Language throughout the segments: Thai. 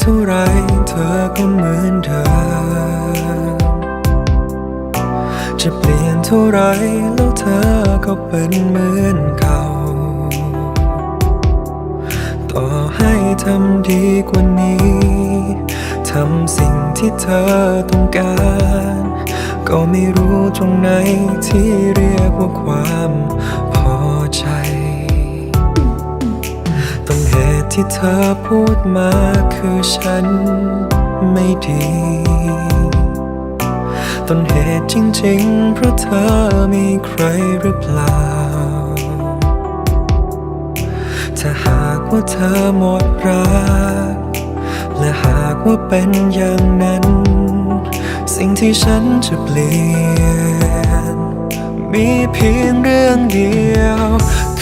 เท่าไรเธอก็เหมือนเดิมจะเปลี่ยนเท่าไรแล้วเธอก็เป็นเหมือนเก่า ต่อให้ทำดีกว่านี้ทำสิ่งที่เธอต้องการ ก็ไม่รู้ตรงไหนที่เรียกว่าความ ที่เธอพูดมาคือฉันไม่ดี ต้นเหตุจริงๆ เพราะเธอมีใครหรือเปล่า ถ้าหากว่าเธอหมดรัก และหากว่าเป็นอย่างนั้น สิ่งที่ฉันจะเปลี่ยน มีเพียงเรื่องเดียว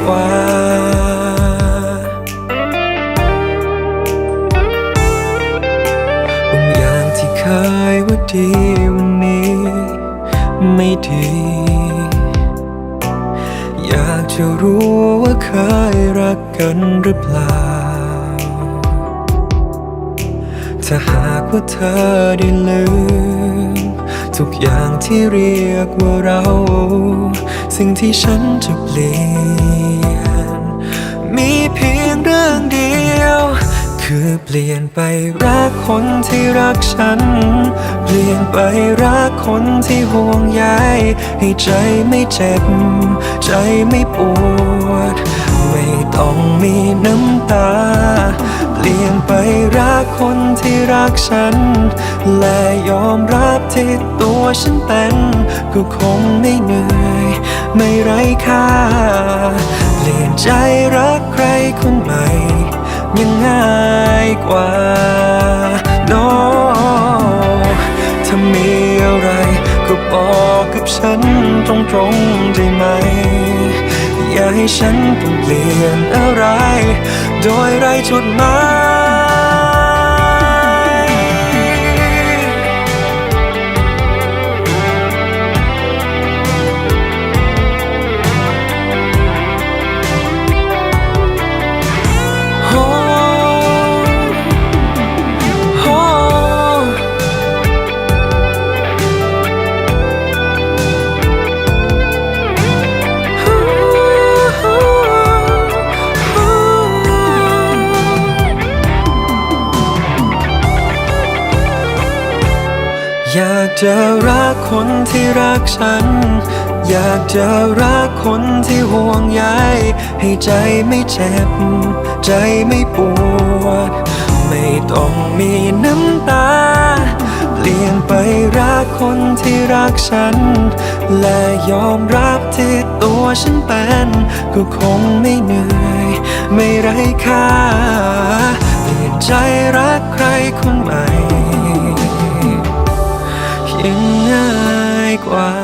กว่า บางอย่างที่เคยว่าดีวันนี้ ไม่ดี อยากจะรู้ว่าเคยรักกันหรือเปล่า ถ้าหากว่าเธอได้ลืม ทุกอย่างที่เรียกว่าเรา สิ่งที่ฉันจะเปลี่ยน มีเพียงเรื่องเดียว คือเปลี่ยนไปรักคนที่รักฉัน เปลี่ยนไปรักคนที่ห่วงใยให้ใจไม่เจ็บ ใจไม่ปวด ไม่ต้องมีน้ำตา ไปรักคนที่รักฉัน และยอมรับที่ตัวฉันเป็นก็คงไม่เหนื่อย ไม่ไร้ค่า เปลี่ยนใจรักใครคนใหม่ ยังง่ายกว่า no ถ้ามีอะไรก็บอกกับฉันตรงๆได้ไหม อย่าให้ฉันต้องเปลี่ยนอะไร โดยไรจุดหมาย อยากจะรักคนที่รักฉัน อยากจะรักคนที่ห่วงใยให้ใจไม่เจ็บ ใจไม่ปวด ไม่ต้องมีน้ำตา เปลี่ยนไปรักคนที่รักฉัน และยอมรับที่ตัวฉันเป็น ก็คงไม่เหนื่อย ไม่ไร้ค่า เปลี่ยนใจรักใครคนใหม่ 晚。